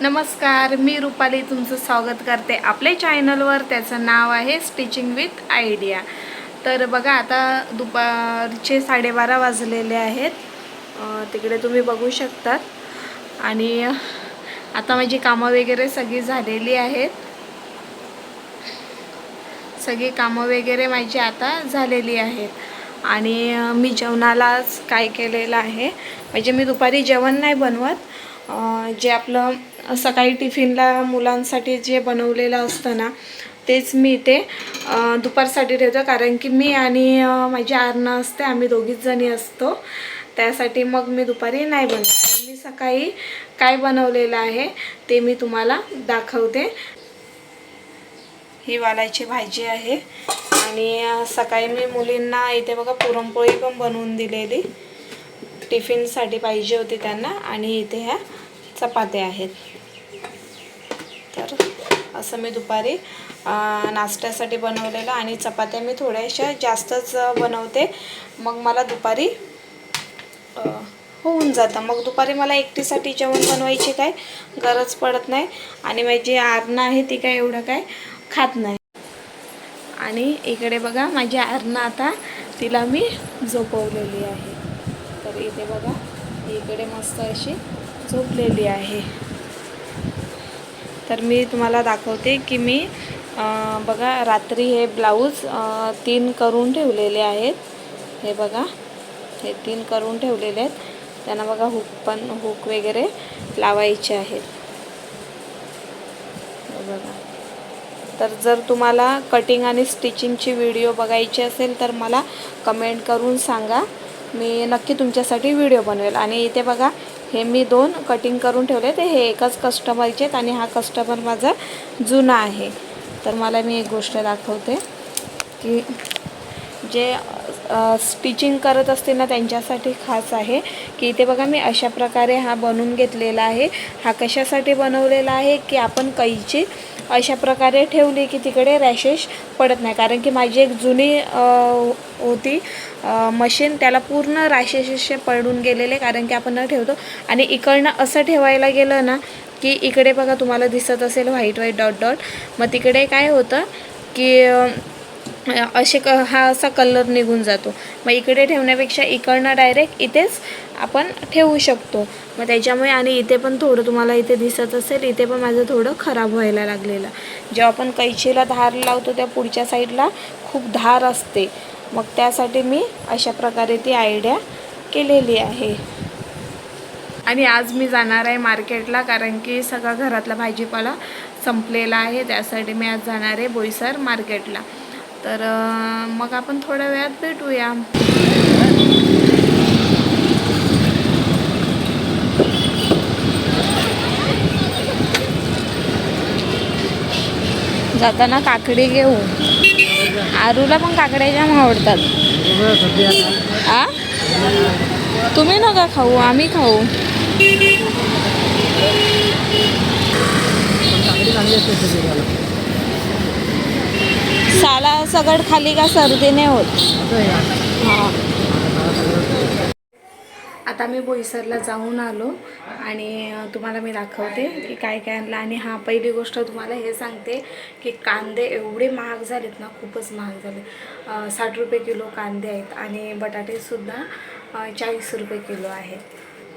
नमस्कार मी रुपाली तुमचं स्वागत करते आपल्या चॅनलवर. त्याचं नाव आहे स्टिचिंग विथ आयडिया तर बघा आता दुपारचे साडेबारा वाजलेले आहेत. तिकडे तुम्ही बघू शकतात. आणि आता माझी कामं वगैरे सगळी झालेली आहेत. सगळी कामं वगैरे माझी आता झालेली आहेत. आणि मी जेवणालाच काय केलेलं आहे? म्हणजे मी दुपारी जेवण नाही बनवत. जे आपलं सकाळी टिफिनला मुलांसाठी जे बनवलेलं असतं ना तेच मी ते दुपारसाठी ठेवतो. कारण की मी आणि माझी आरणा असते आम्ही दोघीच जणी असतो. त्यासाठी मग मी दुपारी नाही बनवत. मी सकाळी काय बनवलेलं आहे ते मी तुम्हाला दाखवते. ही वालाची भाजी आहे. आणि सकाळी मी मुलींना इथे बघा पुरणपोळी पण बनवून दिलेली. टिफिनसाठी पाहिजे होती त्यांना. आणि इथे ह्या चपात्या आहेत. असं मी दुपारी नाश्त्यासाठी बनवलेलं आणि चपात्या मी थोड्याशा जास्तच बनवते. मग मला दुपारी होऊन जातं. मग दुपारी मला एकटीसाठी जेवण बनवायची काय गरज पडत नाही. आणि माझी आरणं आहे ती काय एवढं काय खात नाही. आणि इकडे बघा माझी आरणं आता तिला मी झोपवलेली आहे. तर इथे बघा इकडे मस्त अशी झोपलेली आहे. तर मी तुम्हाला दाखवते की मी बघा रात्री हे ब्लाऊज तीन करून ठेवलेले आहेत. हे बघा हे तीन करून ठेवलेले आहेत. त्यांना बघा हुक पण हुक वगैरे लावायचे आहेत. हे बघा. तर जर तुम्हाला कटिंग आणि स्टिचिंगची व्हिडिओ बघायची असेल तर मला कमेंट करून सांगा. मी नक्की तुमच्यासाठी व्हिडिओ बनवेल. आणि इथे बघा हे मी दोन कटिंग करून ठेवले ते हे एकाच कस्टमरचे आहेत आणि हा कस्टमर माझा जुना आहे. तर मला मी एक गोष्ट दाखवते की जे स्टिचिंग करत असते ना त्यांच्यासाठी खास आहे की इथे बघा मी अशा प्रकारे हा बनवून घेतलेला आहे. हा कशासाठी बनवलेला आहे की आपण कैची अशा प्रकारे ठेवली की तिकडे रॅशेस पडत नाही. कारण की माझी एक जुनी होती मशीन त्याला पूर्ण रॅशेस पडून गेलेले कारण की आपण न ठेवतो. आणि इकडनं असं ठेवायला गेलं ना की इकडे बघा तुम्हाला दिसत असेल व्हाईट व्हाईट डॉट डॉट मग तिकडे काय होतं की असे क हा असा कलर निघून जातो. मग इकडे ठेवण्यापेक्षा इकडनं डायरेक्ट इथेच आपण ठेवू शकतो. मग त्याच्यामुळे आणि इथे पण थोडं तुम्हाला इथे दिसत असेल इथे पण माझं थोडं खराब व्हायला लागलेलं. जेव्हा आपण कैचीला धार लावतो त्या पुढच्या साईडला खूप धार असते. मग त्यासाठी मी अशा प्रकारे ती आयडिया केलेली आहे. आणि आज मी जाणार आहे मार्केटला कारण की सगळा घरातला भाजीपाला संपलेला आहे. त्यासाठी मी आज जाणार आहे बोईसर मार्केटला तर मग आपण थोड्या वेळात भेटूया. जाताना काकडी घेऊ आरूला पण काकड्या जाम आवडतात. आ? तुम्ही नका खाऊ आम्ही खाऊ. साला सगळ खाली का सर्दी नाही होत आता मी बोईसरला जाऊन आलो आणि तुम्हाला मी दाखवते की काय काय आणलं आणि हा पहिली गोष्ट तुम्हाला हे सांगते की कांदे एवढे महाग झालेत ना खूपच महाग झाले. साठ रुपये किलो कांदे आहेत आणि बटाटेसुद्धा चाळीस रुपये किलो आहेत.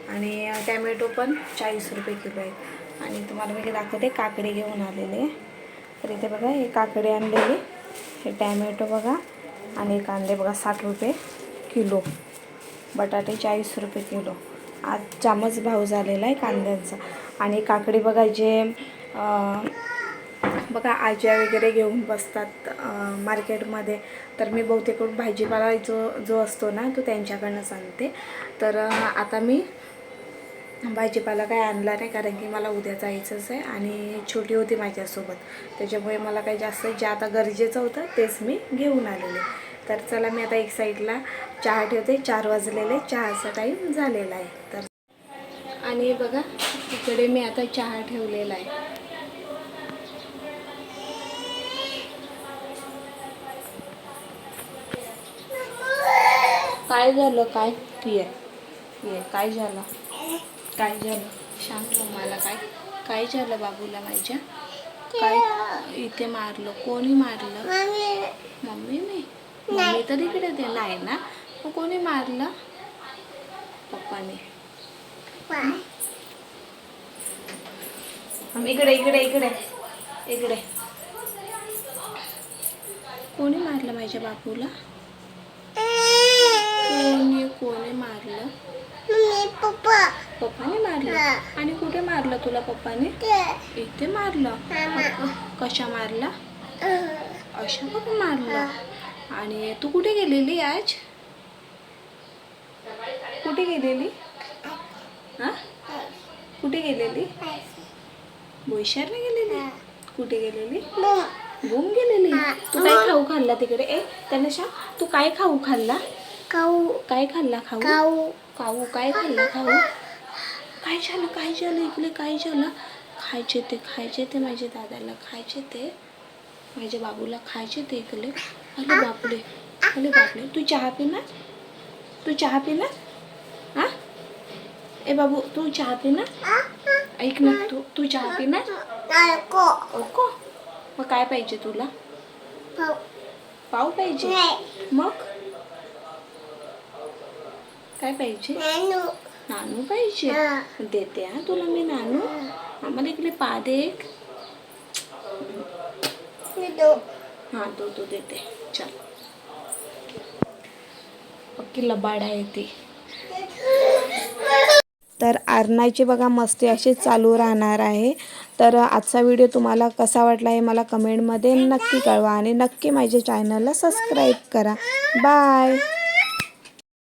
आणि टॅमॅटो पण चाळीस रुपये किलो आहेत. आणि तुम्हाला मी हे दाखवते काकडे घेऊन आलेले. तर इथे बघा हे काकडे आणलेले. हे टॅमॅटो बघा आणि कांदे बघा साठ रुपये किलो. बटाटे चाळीस रुपये किलो. आज जामच भाव झालेला आहे कांद्यांचा. आणि काकडी बघा जे बघा आज्या वगैरे घेऊन बसतात मार्केटमध्ये. तर मी बहुतेकडून भाजीपाला जो जो असतो ना तो त्यांच्याकडनं सांगते. तर आता मी भाजीपाला काय आणला नाही कारण की मला उद्या जायचंच आहे आणि छोटी होती माझ्यासोबत. त्याच्यामुळे मला काही जास्त जे आता गरजेचं होतं तेच मी घेऊन आलेले. तर चला मी आता एक साईडला चहा ठेवते. चार वाजलेले. चहाचा टाईम झालेला आहे. तर आणि बघा इकडे मी आता चहा ठेवलेला आहे. काय झालं? काय? ये. ये. काय झालं? काय झालं? सांग मला काय काय झालं बाबूला माझ्या? काय इथे मारलं? कोणी मारलं? मम्मी. मी? मम्मी तर इकडे ते नाही ना? मग कोणी मारलं? पप्पाने. इकडे इकडे इकडे इकडे. कोणी मारलं माझ्या बापूला कोणी कोणी मारलं पप्पाने मारलं आणि कुठे मारलं तुला पप्पाने? इथे. मारलं? कशा मारला? अशा बघ मारलं? आणि तू कुठे गेलेली आज? कुठे गेलेली? हा? कुठे गेलेली? बोईशारला गेलेली? कुठे गेलेली? बूम गेलेली? तू काय खाऊ खाल्ला तिकडे? ए तनुषा तू काय खाऊ खाल्ला? काय खाल्ला? खाऊ. खाऊ. काय खाल्ला? खाऊ? काय झालं काय झालं इकडे काय झालं? खायचे ते खायचे ते माझ्या दादाला खायचे ते माझ्या बाबूला खायचे ते इकडे. अरे बापले अरे बापले तू चहा पिणार? तू चहा पिणार? हा ए बाबू तू चहा पिणार? ऐक ना तू तू चहा पिणार? ओको मग काय पाहिजे तुला? पाव. पाहिजे? मग? काय पाहिजे? नानू पाहिजे. देते हा तुला मी नानू. आम्हाला इकडे पा दे. एक हा दो दो देते. चल. पक्की लबाड आहे ती. तर आरणाची बघा मस्ती अशी चालू राहणार आहे. तर आजचा व्हिडिओ तुम्हाला कसा वाटला हे मला कमेंटमध्ये नक्की कळवा आणि नक्की माझ्या चॅनलला सबस्क्राईब करा. बाय.